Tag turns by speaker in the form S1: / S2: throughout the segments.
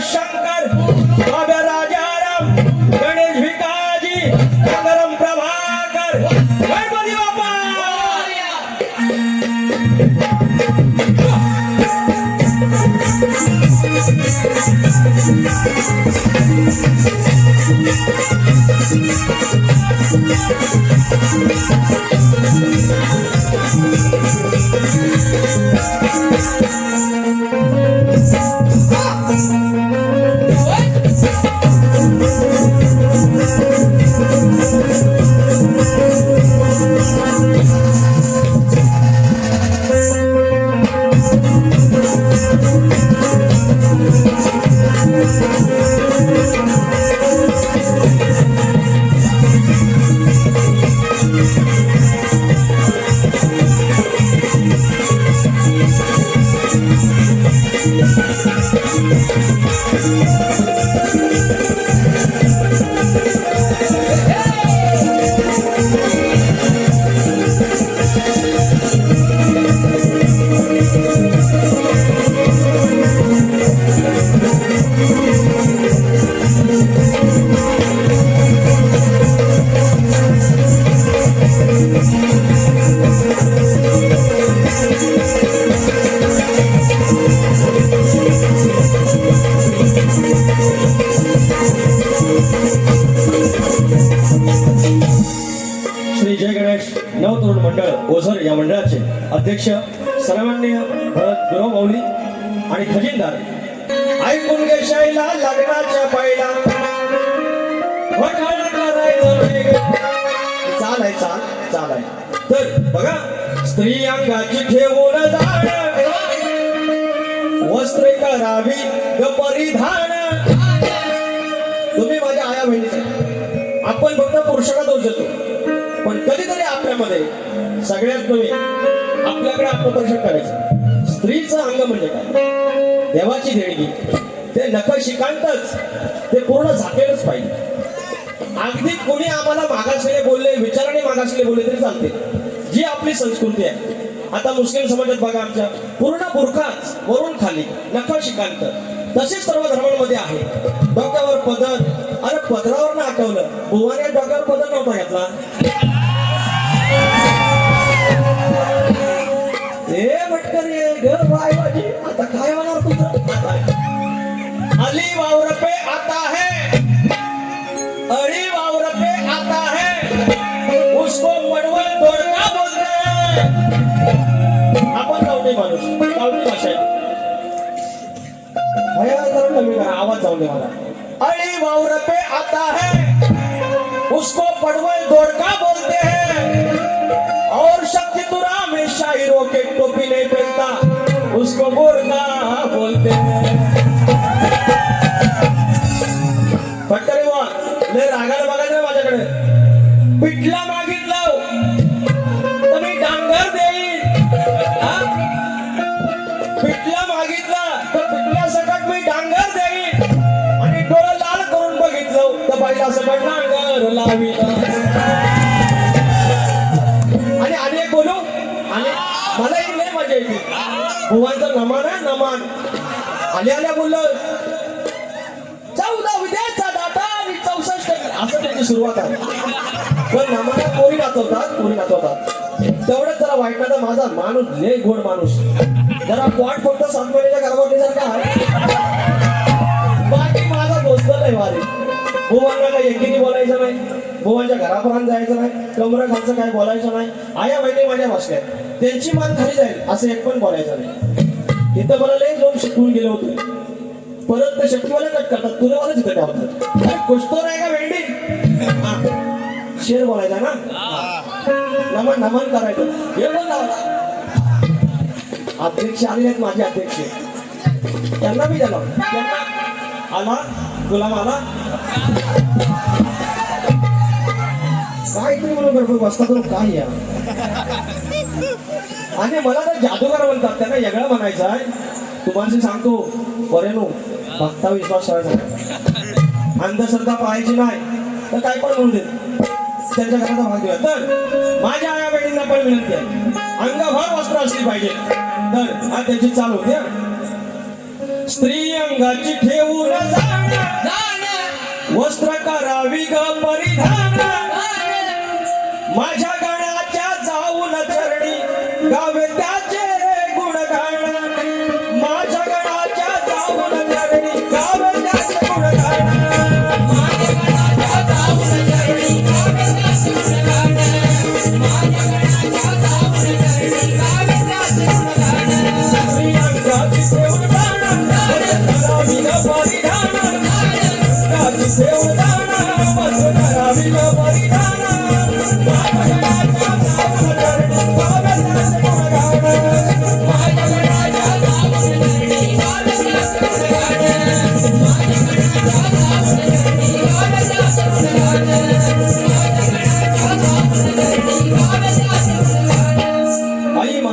S1: शंकर बाबा राजाराम गणेश भिकाजी संगरम प्रभाकर गणपती बाप्पा! मंडळ ओझर या मंडळाचे अध्यक्ष सर्वांनी भरत गुरव मौली आणि खजिनदार. ऐकून घे शाईला लग्नाच्या पायला. चालाय चाल चालाय. तर बघा स्त्री अंगाची ठेवून जाण वस्त्र करावी ग परिधान तुम्ही माझ्या आया बहिणीचे. आपण फक्त पुरुषाला दोष देतो. पण कधीतरी आपल्यामध्ये सगळ्यात तुम्ही आपल्याकडे आत्मपरीक्षण करायचं. स्त्रीचं अंग म्हणजे काय? देवाची देणगी. ते नख शिकांतच. ते पूर्ण झाकेलच पाहिजे. अगदी कोणी आम्हाला मागासलेले बोलले विचाराने मागासलेले बोलले तरी चालते. जी आपली संस्कृती आहे. आता मुस्लिम समाजात बघा आमच्या. पूर्ण बुरखाच वरून खाली. नख शिकांत. तसेच सर्व धर्मांमध्ये आहे. डोक्यावर पदर. अरे पदरावर ना आठवलं. भुवाने डोक्यावर पदर नव्हता घेतला. ए भटकर ये बाय बाजी आता काय होणार तुझं? अली वावरपे आता है अळी वावरपे आता है उसको मडवल दोडका बोलते. हैं. आपण गावठी माणूस. गावठी भाषा भया जरा कमी करा आवाज जाऊ दे मला. अड़ी वावर पे आता है उसको पडवल तोडका बोलते. हैं शक्ति तो राम है शायरों के टोपी नहीं पहनता उसको बोरका बोलते हैं फटकरे बुवा लय रागाला बघायचं नाही माझ्याकडे पिठला मागितलं तर मी डांगर देईन हा? पिठला मागितला तर पिठल्या सकट मी डांगर देईन आणि डोळं लाल करून बघितलं तर बाईला सकट डांगर लाविला भुवांचं नमान आहे नमान. आल्या आल्या बोललं चौदा उद्याचा दाता आणि चौसष्ट असं त्याची सुरुवात आहे. पण नमाना कोणी नाचवतात? कोणी नाचवतात? तेवढंच जरा वाईट माझा माणूस लय गोड माणूस. जरा पॉट फक्त सात महिन्याच्या आहे. बाकी माझा दोस्त नाही वारी भुवांना काही एकीने बोलायचं नाही. भुवांच्या घरापर्यंत जायचं नाही. कमरा खालचं काय बोलायचं नाही. आया बहिणी माझ्या बसल्या त्यांची मान खाली जाईल असं एक पण बोलायचं नाही. इथं मला लय जाऊन शिकवून गेले होते. परत ते शक्तीवाले कट करतात. तुला मला तिथं ठेवतात. अरे कुछ का रहेगा भेंडी शेर बोलायचा ना? नमन नमन करायचं. हे बोला अध्यक्ष आले आहेत माझे अध्यक्ष. त्यांना मी झालो त्यांना. आला. गुलाम आला काय तुम्ही म्हणून गडबड बसता करून काय या आणि मला तर जादूगार म्हणतात त्यांना वेगळं म्हणायचं आहे. तुम्हाला सांगतो परेनो भक्ता विश्वास ठेवायचा. अंधश्रद्धा पाहायची नाही तर काय पण म्हणू दे. त्यांच्या घराचा भाग घेऊया. तर माझ्या आया बहिणींना पण विनंती आहे. अंगभर वस्त्र असली पाहिजे. तर हा त्यांची चाल होते स्त्री अंगाची ठेवून जाण. वस्त्र करावी ग परिधान. माझ्या गणाच्या जाऊन चरणी. गावे त्याचे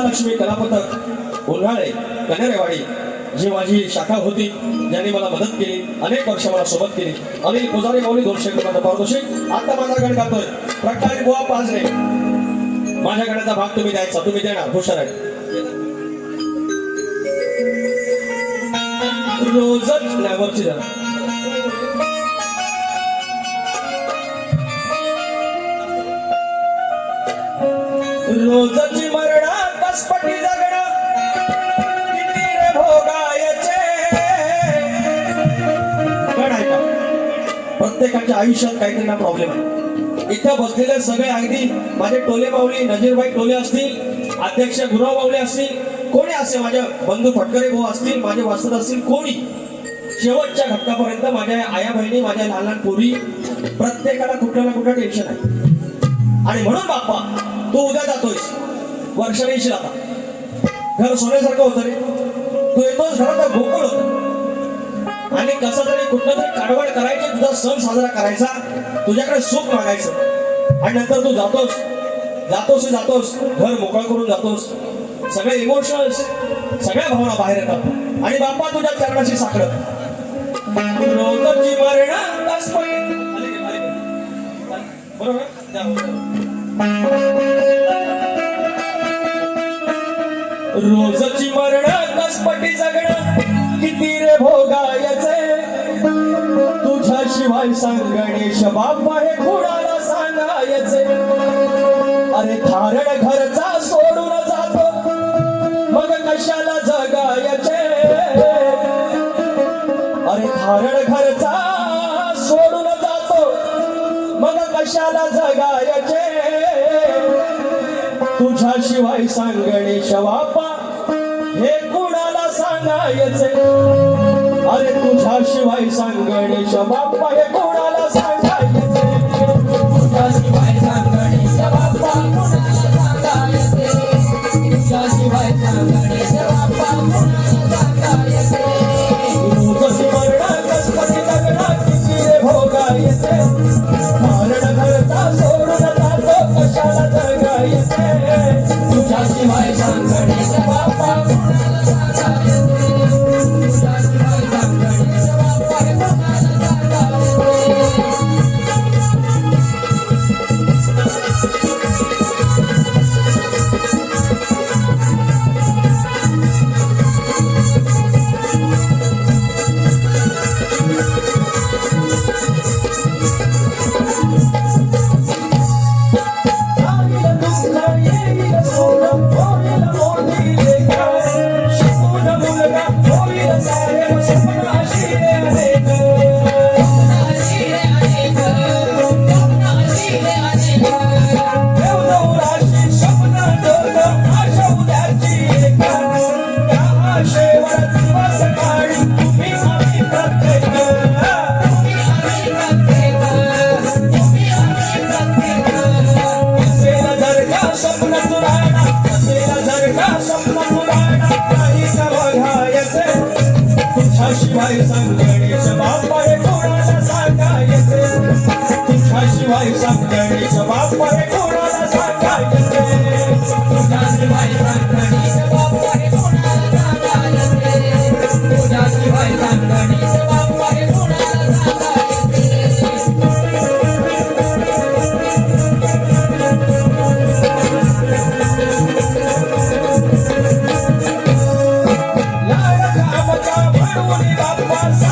S1: महालक्ष्मी कलापथक उन्हाळे कनेरेवाडी जी माझी शाखा होती ज्यांनी मला मदत केली अनेक वर्ष मला सोबत केली. अनिल पुजारी माऊली दोनशे रुपयाचा पारितोषिक आता माझा गण गातोय प्रकाश गोवा पाजरे. माझ्या गणाचा भाग तुम्ही द्यायचा तुम्ही देणार हुशार आहे. रोजच नाही, जाणार रोजची मरणा किती रे भोगायचे प्रत्येकाच्या आयुष्यात काहीतरी ना प्रॉब्लेम आहे. इथं बसलेले सगळे अगदी माझे टोले माऊली नजीरबाई टोले असतील अध्यक्ष गुरुराव माऊली असतील कोणी असे माझ्या बंधू फटकरे भाऊ असतील माझे वास्तव असतील कोणी? शेवटच्या घटकापर्यंत माझ्या आया बहिणी माझ्या लहान लहान पोरी प्रत्येकाला कुठलं ना कुठलं टेन्शन आहे. आणि म्हणून बाप्पा तू उद्या जातोयस. वर्षाने येशील आता. घर सोन्यासारखं होतं रे. तू येतोच घराचा गोकुळ होता. आणि कसं तरी कुठलं तरी कारवाड करायची तुझा सण साजरा करायचा तुझ्याकडे सुख मागायचं. आणि नंतर तू जातोस. जातोस जातोस. घर मोकळं करून जातोस. सगळे इमोशनल सगळ्या भावना बाहेर येतात. आणि बाप्पा तुझ्या चरणाशी साखरत. रोजची मरण बरोबर? रोजची मरण कसपटी जगण किती रे भोगायचे? तुझ्याशिवाय सांग गणेश बाप्पा हे कुणाला सांगायचे. अरे थारण घरचा सोडून जातो मग कशाला जगायचे? अरे थारण घरचा सोडून जातो मग कशाला जगायचे? तुझ्याशिवाय सांग गणेश बाप्पा अरे तुझ्याशिवाय सांग गणेश बाप्पा हे कोणाला सांग
S2: शिवाय संगणेश
S1: बापाय हे कोणाला सांगायचे तुझ्याशिवाय संगणेश